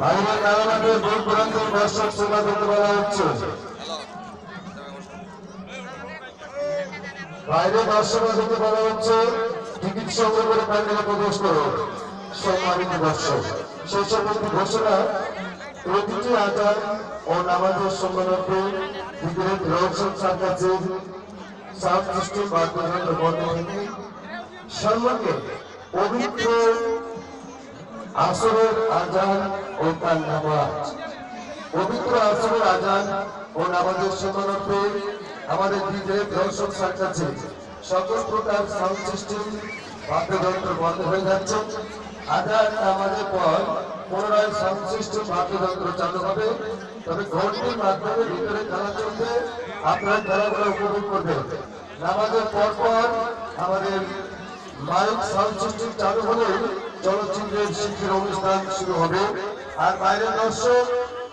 বাইরে মেলামাঠে দূর দূরান্তের দর্শক সেবা বলা হচ্ছে। বাইরে সেই সম্বন্ধে ঘোষণা প্রতিটি আচার ও নামাজের সম্মানার্থে ভিতরে রোশন সার্কাসের সিস্টেম বাদ্যযন্ত্র বন্ধ পবিত্র আসরের আজান ও তার নামাজ। পবিত্র আসরের আজান ও নামাজের সম্মানার্থে আমাদের ডিজে দর্শক সার্কাসে সকল প্রকার সাউন্ড সিস্টেম বাদ্যযন্ত্র বন্ধ হয়ে যাচ্ছে। আজান নামাজের পর পুনরায় সাউন্ড সিস্টেম বাদ্যযন্ত্র চালু হবে। তবে ঘন্টির মাধ্যমে ভিতরে খেলা চলবে। আপনারা খেলাগুলো উপভোগ করবেন। নামাজের পর পর আমাদের মাইক সাউন্ড চালু হলে চলচ্চিত্রের শিল্পীর অনুষ্ঠান শুরু হবে। আর বাইরের দর্শক,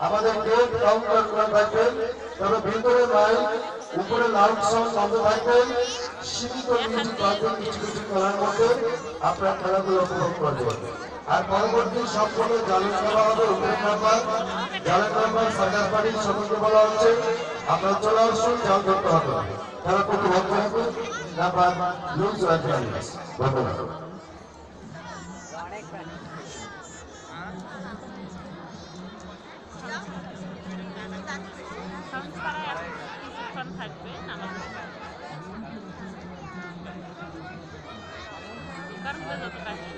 আমাদের গেট কাউন্টার খোলা থাকবেন। তবে ভিতরে মাইক উপরে লাউড সাউন্ড বন্ধ থাকবেন। সীমিত মিউজিক বাজবে কিছু কিছু খেলার মধ্যে আপনার খেলাগুলো উপভোগ করবেন। আর পরবর্তী সম্পূর্ণ জালের খেলা হবে উপরে নাম্বার। জালের নাম্বার সাজার বাড়ির সকলকে বলা হচ্ছে। আপনার চলে আসুন জাল ধরতে হবে। খেলা করতে বন্ধ dapat belum surat prioritas. Kan Gracias.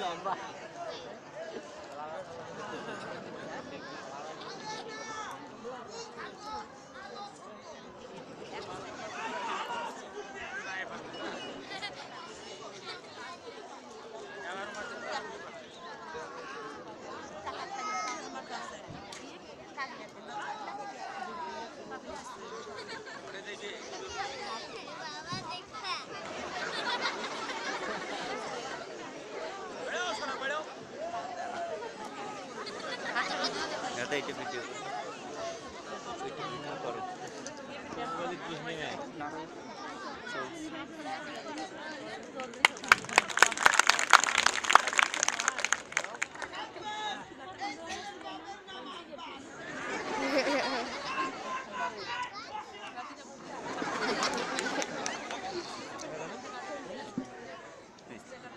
老爸 ছাতা এটা ভিডিও করে।